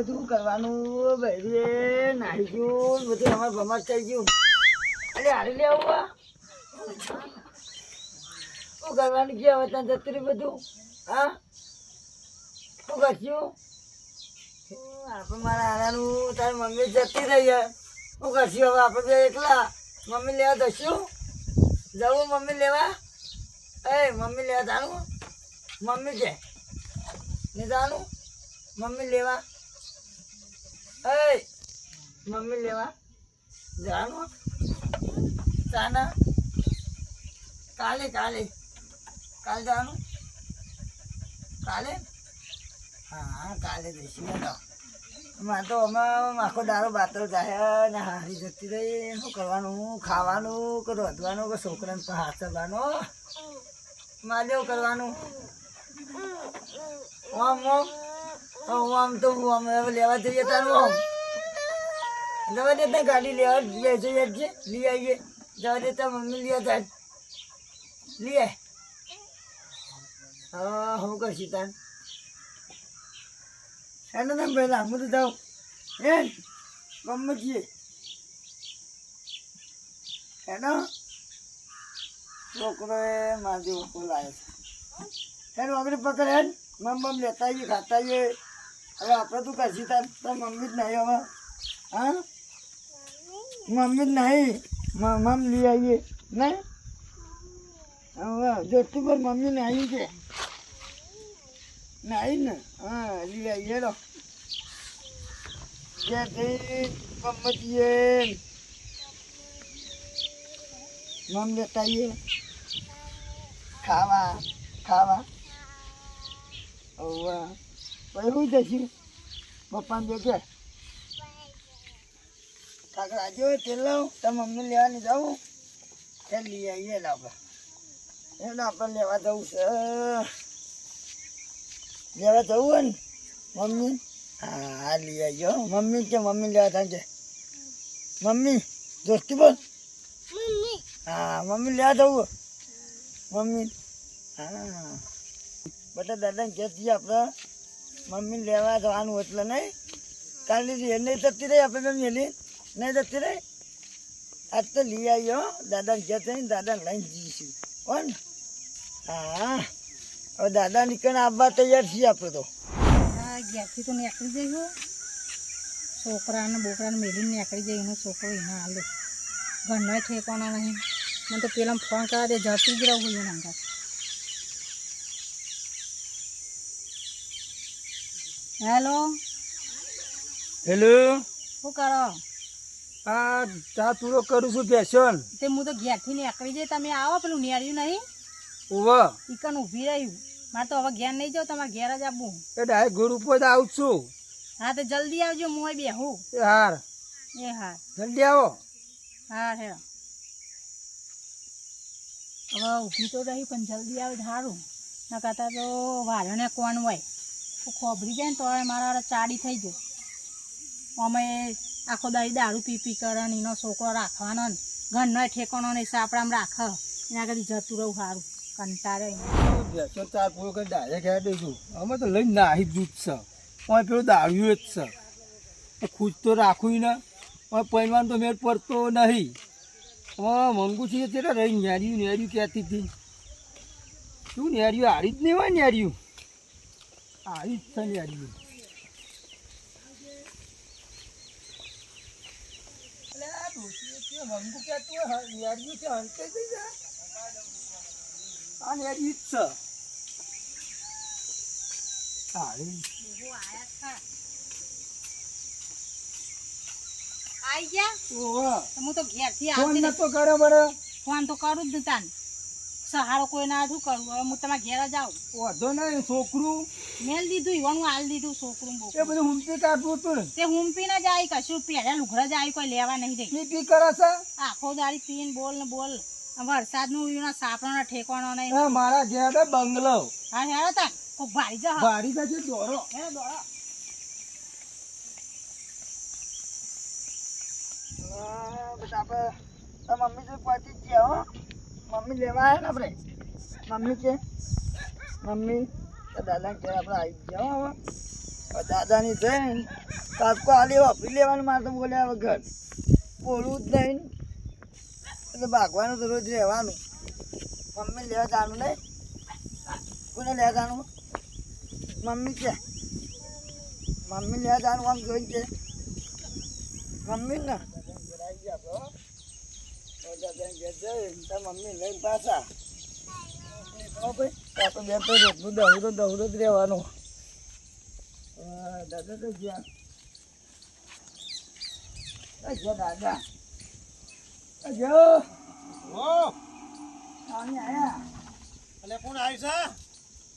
બધું કરવાનું ભાઈ નાહી ગયું બધું અમારે ભમાટ થઈ ગયું. અરે હારી લે આવું શું કરવાનું કે હવે ત્યાં જતું રહ્યું બધું? હા? શું કરશું? આપણે મારા હારાનું, તારી મમ્મી જતી રહી શું કરશું હવે? આપણે બે એકલા. મમ્મી લેવા જશું? જવું મમ્મી લેવા? એ, મમ્મી લેવા જાણું? મમ્મી છે. ને જાણું? મમ્મી લેવા? એ મમ્મી લેવા જાણો જાના કાલે કાલે. કાલે જવાનું? કાલે? હા, કાલે જઈશું. તો માં તો અમે આખો દારો બાતરો જાય ને હારી જતી રહી. શું કરવાનું? ખાવાનું કે રોધવાનું કે છોકરાને તો હાથ ચલાવવાનો માદેવ કરવાનું? ઓમ ઓમ. આમ તો હું હવે લેવા જઈએ તારું આમ. જવા દેતા ગાડી લેવા બે જઈએ છે લઈ આવીએ. જવા દેતા મમ્મી લઈ જાય લઈ આય. હા, હું કરશું તાર એને નામ પહેલા હું તો જાઉં એ મમ્મી છીએ એનો છોકરો એ મારી વસ્તુ લાવ્યો છે. એનું આગળ પકડે હેન મમ મમ લેતા આવીએ, ખાતા આવીએ. હવે આપણે તું કરશી તાર મમ્મી જ નહીં હવે. હા? મમ્મી જ નહીં. મમ લઈ આવીએ. નહીં? હવે જોતું પર મમ્મી ને આવી છે. નહીં ને? હા, લઈ આવીએ રો જ્યાંથી મમ્મીએ મમ લેતા ખાવા ખાવા. ઓવા શું જશું પપ્પાને દેખે કાકડા આજે તેલ લાવ. તમે મમ્મી લેવાની જાઓ. તે લઈ આવીએ આપણે. એને આપણે લેવા જવું છે. લેવા જવું હોય ને મમ્મી? હા હા લઈ આવજો મમ્મી કે મમ્મી લેવા થાય છે? મમ્મી દોસ્તી બોલ. હા મમ્મી લેવા જવું મમ્મી? હા. બધા દાદાને જઈએ આપણે. મમ્મી લેવા જવાનું એટલે નહીં. કાલે એને જતી રહી આપણે મેલી નહીં જતી રહી. આજ તો લઈ આવ્યો દાદાને ઘેર જઈને દાદાને લઈને જઈશું. કોણ હા. હવે દાદા નીકળીને આવવા તૈયાર છીએ આપણે તો. હા, ઘેરથી તો નીકળી જઈશું છોકરાને, બોકરાને મેલીને નીકળી જાય એનો છોકરો એના હાલે. ઘરનો ઠેકાણો નહીં. મને તો પેલા ફોન કરવા દે. જતી જ રહું એના અંગાત હેલો. હેલો. શું કરો? આ ચા પૂરો કરું છું ફેશન તે હું તો ઘેરથી નીકળી જઈ. તમે આવો પેલું નેળ્યું નહીં. ઓવા ઈકન ઊભી રહ્યું. મારે તો હવે ઘેર નહીં જાઉં તમારે ઘેર જ આવવું એ ડાયરેક્ટ ઘર ઉપર જ આવું છું. હા તો જલ્દી આવજો હું બેહું. એ હાર. એ હાર. જલ્દી આવો. હા હે હવે ઊભી તો રહી પણ જલ્દી આવે સારું ના કરતા તો વારણે કોણ હોય. તો ખોબરી જાય ને તો હવે મારા ચાડી થઈ જાય અમે આખો દાડી દારૂ પી પી કરે ને એનો છોકરો રાખવાનો ને ઘરનો ઠેકાણો નહીં સાપડામાં રાખે. એના કદી જતું રહું સારું કંટાળે પેશન ચાર પૂરો કરી ડાયરેક્ટ હેડ દઈશું. અમે તો લઈને નાહી દૂધ છે. અમે પેલું દારૂ જ છે. ખુશ તો રાખું ને. ઓય પહેરવાનું તો મેળ પડતો નહીં. હવે મંગુ છે તે રહી નેર્યું નેર્યું કહેતી હતી. શું નેર્યું? હારી જ નહીં હોય નેર્યું. હારી જ છે. નેર્યું એટલે આ ડોશીએ કે મંગુ કહેતું હોય હ- તો હું તો ઘેરથી ફોન તો નતો બરો. ફોન તો કરું જ તાન. સહારો કોઈ ના શું કરું? હવે હું તમારા ઘેર જ આવું. વધો નહીં છોકરું. મેલ દીધું ઈવાનું હાલ દીધું છોકરું બહુ. એ બધું હુમતી કાઢવું હતું ને. તે હુંપી ના જાય કશું પહેલા લુગડા આવી કોઈ લેવા નહીં દે પી પી કરે છે? આખો દાડી પીન બોલ ને બોલ. વરસાદનું સાપણો ઠેકાણો નહીં. મારા ઘેર બંગલો. હા હેડો તા કોઈ ભારી જા ભારી જશે દોરો. હે દોરો. બસ આપણે મમ્મી તો પહોંચી જ ગયા હો. મમ્મી લેવા આવ્યા ને આપણે? મમ્મી છે મમ્મી દાદા ઘેર આપણે આવી ગયા હવે. દાદાની છે ને કાપકો આલી વાપરી લેવાનું મારે તો બોલ્યા વગર. બોલવું જ નહીં. એટલે ભાગવાનું તો રોજ રહેવાનું. મમ્મી લેવા જવાનું નહીં. કોને લેવા જવાનું? મમ્મી છે મમ્મી લેવા જવાનું આમ જોઈ છે મમ્મી ને? મમ્મી લઈને પાછા આપણે બે તો રોટલું દહું તો જ રહેવાનું દાદા તો ગયા દાદા આ ગયો ઓ અહીં આયા અલે કોણ આવ્યું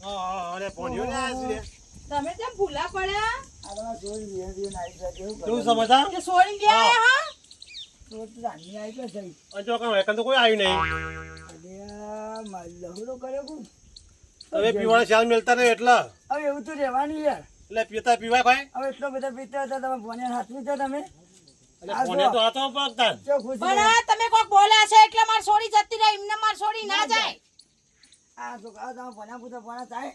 છે અરે પોણ્યો ને આવ્યો તમે કેમ ભૂલા પડ્યા આ કેવું? સમજતા કે છોડી ગયા હા? તો રાંધી આવી તો સહી. અંજો કામ એકન તો કોઈ આવ્યું નહીં. અરે મારી લહુરો કર્યો કોણ? તમે પીવાના ચાલ મેલતા નહીં એટલે. હવે એવું તો રહેવાનું યાર એટલે પીતા પીવા કોઈ હવે એટલો બધા પીતા હતા તમે ભણ્યા હાથમાં છો તમે એટલે તો હાથો પગતા પણ તમે કોક બોલ્યા છે એટલે માર છોડી જતી રહી એમને માર છોડી ના જાય. આ છોકરા તમે ભણ્યા પૂતા ભણા થાય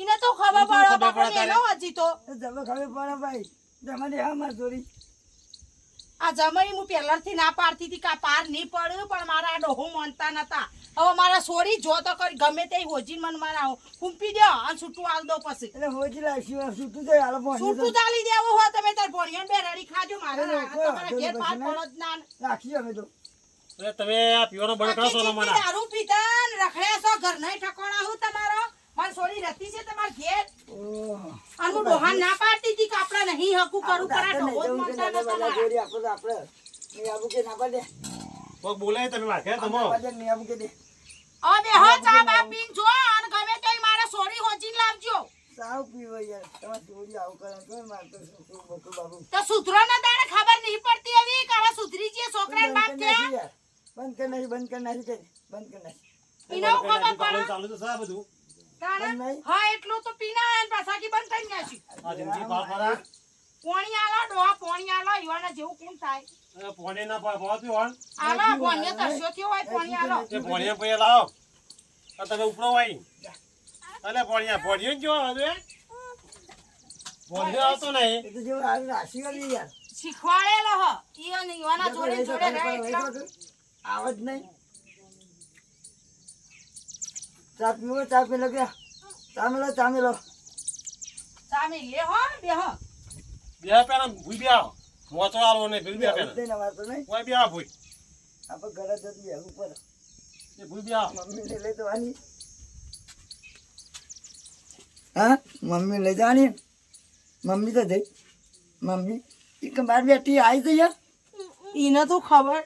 એને તો ખબર પડે એનો હજી તો. તમે ખબર પડે ભાઈ. તમારે હા મારી ચોરી આ જમાઈ હું પહેલાથી ના પાડતી હતી કે આ પાર નહીં પડ્યું પણ મારા આ ડોહો માનતા નતા. હવે મારા સોરી જો તો કરી ગમે તે હોજી મન મારા કુંપી દો અને છૂટું આલ દો પછી. એટલે હોજી લાગશું છૂટું જાય આલ પણ છૂટું ચાલી દેવું હોય તમે તાર ભણ્યા બે રડી ખાજો મારે તમારા ઘેર પાર પડો જ ના. રાખી અમે તો. તમે આ પીવાનો બંધ કરો સોના આખી દારૂ પીતા રખડ્યા છો ઘર નહીં ઠકોણા હું તમારો? મારી છોડી રહેતી છે તમારા ઘેર અને હું ડોહા ના પાડતી હતી કે આપણે નહીં હકું કરું પણ ડોહો જ નહીં જવું છે, માનતા નતા મારા. જોડી આપણે તો આપણે. નહીં આવું કે ના પાડે. કોક બોલાય તમે વાંખે તમો આપણે નહીં કે દે. હવે બેહો ચા બા પીને જો અને ગમે તે મારા છોડી હોજીને લાવજો સાવ પીવો યાર. તમારે જોડી આવું કરે. કોઈ મારતો છોકરું બોકરું બાબુ. તો સુધરો ના દાડે ખબર નહીં પડતી આવી કે હવે સુધરી છે છોકરા બંધ બાપ કે બંધ કર નાખી, બંધ કર નાખી બંધ કરી ખબર પડે ચાલુ તો છે આ બધું નહીં? હા એટલું તો પીના અને પાછા કી બંધ આ પરા પોણી આલા ડોહા પોણી આલા યુવાના જેવું કોણ થાય? પોને ના પાર પીવાન આલો ભોણિયો તરસ્યો થયો હોય પોણી આલો. એ પોણિયા પૈયા લાવો. આ તમે ઉપરો વાઈ અલે પોણિયા પોણિયો જો હવે. પોણિયો આવતો નહીં. એ તો જેવું હારું રાશિ વાળી યાર. શીખવાડેલો હ. ઈ અને ઈવાના જોડે જોડે રહે એટલે. જાઓ. જ નહીં. ચા પીવો ચા પી લો કે. ચા મેલો ચા મેલો સામે લે હો બે હો. બે પેલા ભૂઈ બે આવો. મોચો આલો ને ભૂઈ બે પેલા. નહીં નવાતો નહીં. કોઈ બે આ ભૂઈ. આપ ઘરે જ બે ઉપર. એ ભૂઈ બે આવો. મમ્મીને લઈ જવાની. હા મમ્મી લઈ જવાની. મમ્મી તો જઈ. મમ્મી એક બાર બેટી આવી જઈએ એને તો ખબર.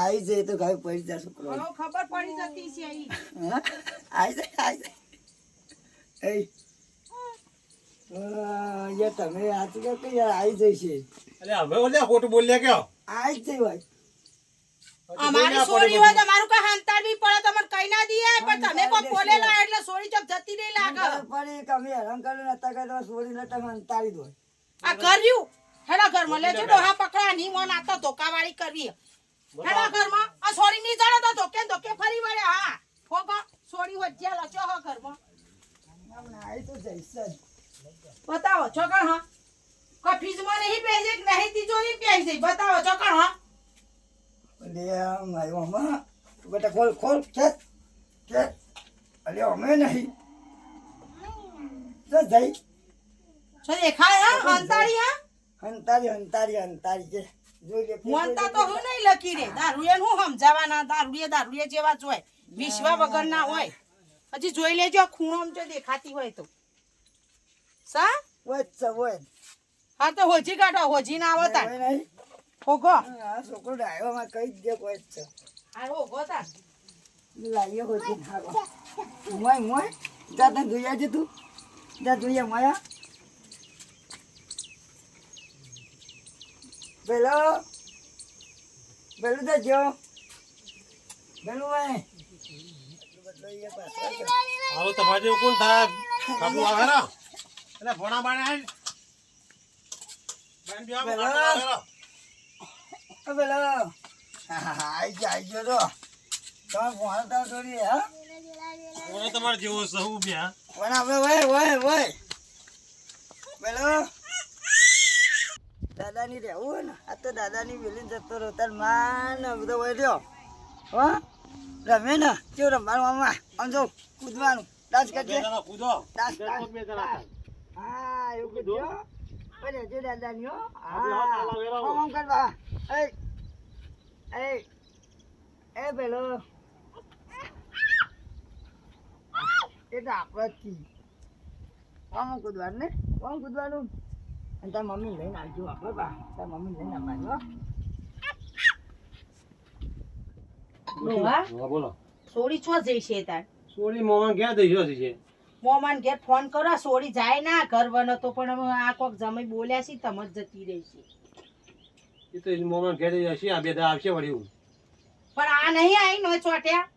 આવી જાય તો ગાય પડી છોકરો ખબર પડી જતી છે આવી જાય આવી જાય. એ તમે આ કે આવી જઈ છે. અરે હવે ઓલે ખોટું બોલ્યા કયો આવી જઈ ભાઈ અમારી સોરી હોય તમારું કઈ હાંતાડવી પડે તો મને કઈ ના દીએ. પણ તમે કોઈ બોલેલા એટલે સોરી ચોક જતી નહીં લાગે. પણ કે અમે હેરાન તમે અંતાડી દો. આ કર્યું. હેડા ઘરમાં લેજો ડોહા પકડા ની મોન આતો ધોકાવાળી કરવી. હેડા ઘરમાં. આ સોરી ની જડે તો ધોકે ધોકે ફરી વળે. હા. ફોગો. સોરી વચ્ચે લચો હો ઘરમાં. આવી તો જઈશ જ બતાવો ચોકણ હા. કોઈ ફ્રીજમાં નહીં પહેજે કે નહીં તિજોરી પહેજે બતાવો ચોકણ હા. લે મારી મમ્મા બેટા ખોલ ખોલ ખેત ખેત અલે અમે નહીં. તો જઈ. છો દેખાય હા. અંતારી હા. હંતારી હંતારી અંતારી કે લે મોનતા તો હું નહીં લકી રે દારૂએ હું સમજાવાના દારૂએ દારૂએ જેવા જોય વિશ્વા વગર ના હોય. હજી જોઈ લેજો ખૂણો જો દેખાતી હોય તો. સા? હા તો હોજી કાઢો હોજી ના આવતા હોગો. છોકરો ડાયો માં કઈ દે કોઈ છે. હા હોગો તા લાવીએ હોતી હારો મોય મોય. જા તને જોયા છે તું. જા જોઈએ મોયા. પેલો પેલું તો જો પેલું ભાઈ આવો તમારે જેવું કોણ થાય. કાપુ આવે ને એટલે ભોણા બાણે પેલા. આઈ જા આઈ ગયો તો તમે ભોણા તો થોડી હા? ઓલો તમારે જેવો સહુ બે પણ આપણે વય વય વય પેલો દાદાની રહેવું હોય ને આ તો દાદાની વેલી જતો રહ્યો. તારમાં ને બધો રહ્યો. હો? રમે ને કેવું રમવાનું મામા આમ જો કૂદવાનું. ડાન્સ કરજે કૂદો. ડાન્સ. હા. એવું કીધું. પણ હજુ દાદાની હો. હા. આમ આમ કરવા એ એ એ પેલો. એ તો આપણે જ છીએ. આમ આમ કૂદવાનું? ને આમ કૂદવાનું? અને તાર મમ્મી લઈને આવજો આપણે બા તાર મમ્મી લઈને ડોહા હા, બોલો સોડી ચો જઈ છે તાર સોરી મોમાં ગયા દઈ જો છે મોમાન ઘેર ફોન કરો. સોડી જાય ના ઘર બનો તો પણ આ કોક જમાઈ બોલ્યા છે તમ જ જતી રહી છે. એ તો મોમાં ગયા દઈ હશે આ બે દા આવશે વળી હું. પણ આ નહીં આવી નો ચોટ્યા.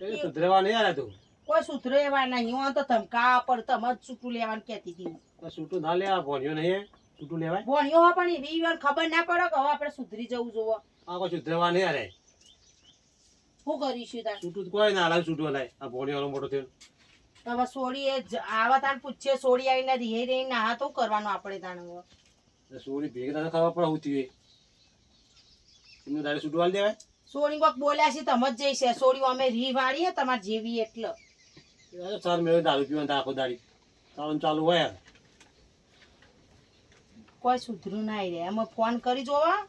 કઈ સુધરેવા નહીં આલે તું. કોઈ સુધરે એવા નહીં. હું તો ધમકા પર તમ જ છૂટું લેવાનું કહેતી હતી. છૂટું ના લેવા ફોન નહીં છૂટું લેવાય? ભણ્યો હો પણ એવી વાર ખબર ના પડે કે હવે આપણે સુધરી જવું જોવો. આ કોઈ સુધરવા નહીં અરે. શું કરીશું તાર? છૂટું કોઈ ના લાવ છૂટું લાય આ ભણ્યો મોટો થયો. હવે સોડી એ આવા તાર પૂછે સોડી આવીને રીહે રહી ના તો કરવાનું આપણે તાણ હવે. સોરી ભેગી તને ખબર પડે હું થયું એમનું દાડે છૂટું દેવાય. સોડી કોક બોલ્યા છે તમ જ જઈશે સોડી અમે રી વાળીએ તમારે જેવી એટલે. સર મેં દારૂ પીવાનું આખો દાડી. ચાલુ ચાલુ હોય કોઈ સુધરું ના રે. અમે ફોન કરી જોવા.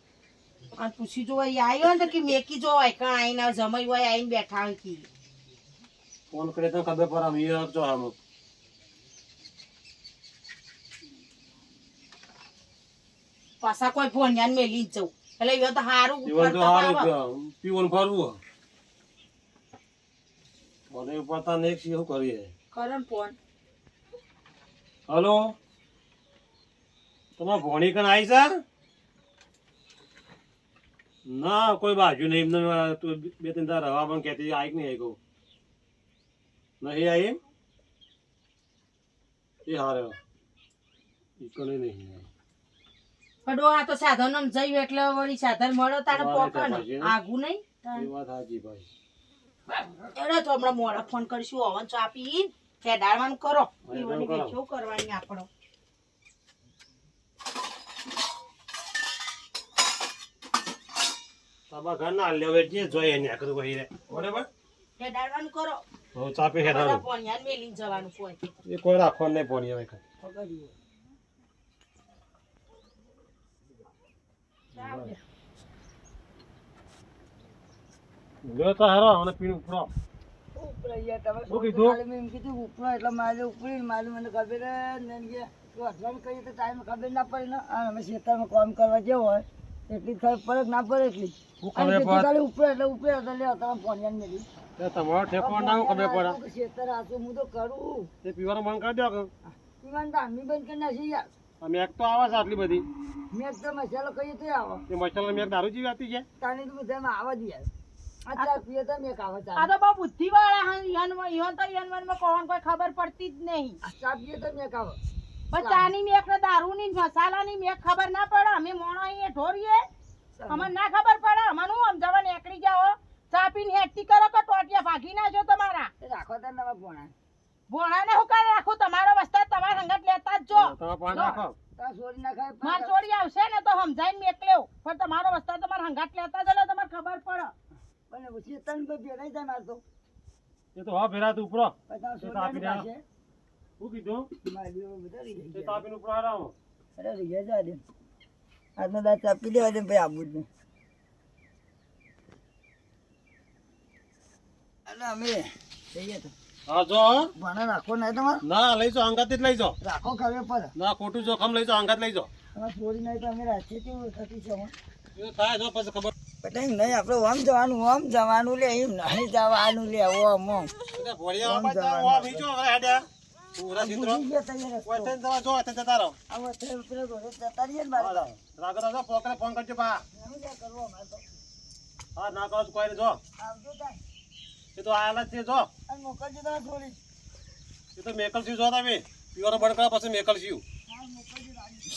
અને પૂછી જોવા. એ આવ્યો ને કે મેકી જોવાય. કાં આઈને જમાઈ હોય આઈને બેઠા હોય કે. ફોન કરે તો ખબર પર અમે એ જો આમ. પાછા કોઈ ફોન યાન મેલી જ જવું એટલે એ તો સારું પીવન ફરવું. મને પતા ને શું કરીએ. કરન ફોન. હલો? તમારે ભોણી કણ આવી સર ના કોઈ બાજુ નહીં. એમને તું બે ત્રણ તાર રવા પણ કહેતી આવી નહીં આવી નહીં આવી એ હારે. ઈકને નહીં. પડો આ તો સાધન જયું એટલે વળી સાધન મળો તારે પોકણ. આગું નહીં? એ વાત સાચી ભાઈ. એટલે તો હમણાં મોડા ફોન કરીશું હવન ચો આપી ફેડાડવાનું કરો. કરવાની આપણો. તાબા ઘર ના જોઈએ ને કરું ભાઈ રે બરાબર? ખેડાડવાનું કરો. હવે ચાપે બધા ફોન યાન મેલીને જવાનું કોઈ. એ કોઈ રાખવાનું નહીં ભોણી હવે લ્યો તો હારો મને પીણું ઉપરો ઉપરાઈ ગયા તમે શું કીધું? મેં એમ કીધું ઉપરો એટલે મારે ઉપરી મારે મને ખબર ને કે અઠવાડિયું કહીએ તો ટાઈમ ખબર ના પડે ને. અમે અમે ખેતરમાં કામ કરવા જેવો હોય. એટલી ખબર પડે ના પડે એટલી? ખબર પડે? ખાલી એટલે ઉપરે એટલે લ્યો તમે ફોન મેલી તે તમારો ઠેકો ના ખબર પડે. ખેતર આખું હું તો કરું? તે પીવાનું બંધ કરી દો કે ઈવન તો આમી બંધ કરી નાખી યાર. આ મેક તો આવે છે આટલી બધી. મેં તો મસાલો કહીએ તો આવો. એ મસાલા મેક દારૂ જેવી આવતી છે? તાની તો બધામાં આવા જ યાર. આ પીએ તો મેં આવા આ તો બહુ યન તો યનમાં કોણ કોઈ ખબર પડતી જ નહીં. આ પીએ તો મેં આવો. પણ ચાની મેખ ને દારૂની મસાલા ની મેખ ખબર ના પડે. અમે મોણો અહીંયા ઢોરીએ. અમને ના ખબર પડે. અમને હું સમજાવવા નીકળી જાઓ ચા પીને હેટી કરો કે ટોટિયા ભાગી નાખજો તમારા? રાખો તો નવા ભોણા. ભોણાને હું કાલે રાખું? તમારો વસ્તા તમારા સંગત લેતા જ જો. ના માર ચોરી આવશે ને તો સમજાઈને ને લેવ પણ તમારો વસ્તા તમારા સંગત લેતા જ એટલે તમારે ખબર પડે. પણ ઉછી તન ભેરાઈ જાય મારતો એ તો હા ભેરા તું ઉપરો પછી આપી ના. થશે શું કીધું? તો અરે જા દે. આજનો દાંત ચાપી દેવા દે ભાઈ આવું જ નહીં. અમે જઈએ તો. હા જો ભણા રાખો નહીં તમારે? ના લઈ જાઓ અંગાત જ લઈ જાઓ. રાખો ખબર પડે ના ખોટું જોખમ લઈ જાઓ અંગાત લઈ જાઓ. તમારે ચોરી નહીં તો અમે રાખીએ કેવું થતી છે એ થાય જો પછી ખબર. એમ નહીં આપણે ઓમ જવાનું ઓમ જવાનું લે એમ નહીં જવાનું લે ઓમ ઓમ. ભોળિયા. પૂરા ચિત્રો. ઓય જવા જો, થઈને જતા રહો. આ વખતે પેલો ઘોડો જતા રહીએ મારે રાગો રાગો, પોકરે ફોન કરજો બા. શું લે કરવો અમારે તો? હા, ના કરો તો કોઈ જો. આવજો તાર. એ તો આયેલા છે, જો. અને મોકલજો તમે થોડી એ તો મેકલ છું, જો તમે. પીવાનો બંધ પછી મેકલ છું. હા મોકલજો રાજી.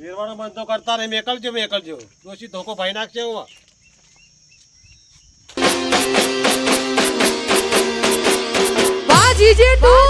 વેરવાનો બંધ તો કરતા નહીં, મેકલજો, મેકલજો. ડોશી ધોકો ભાઈ નાખશે જીજે તું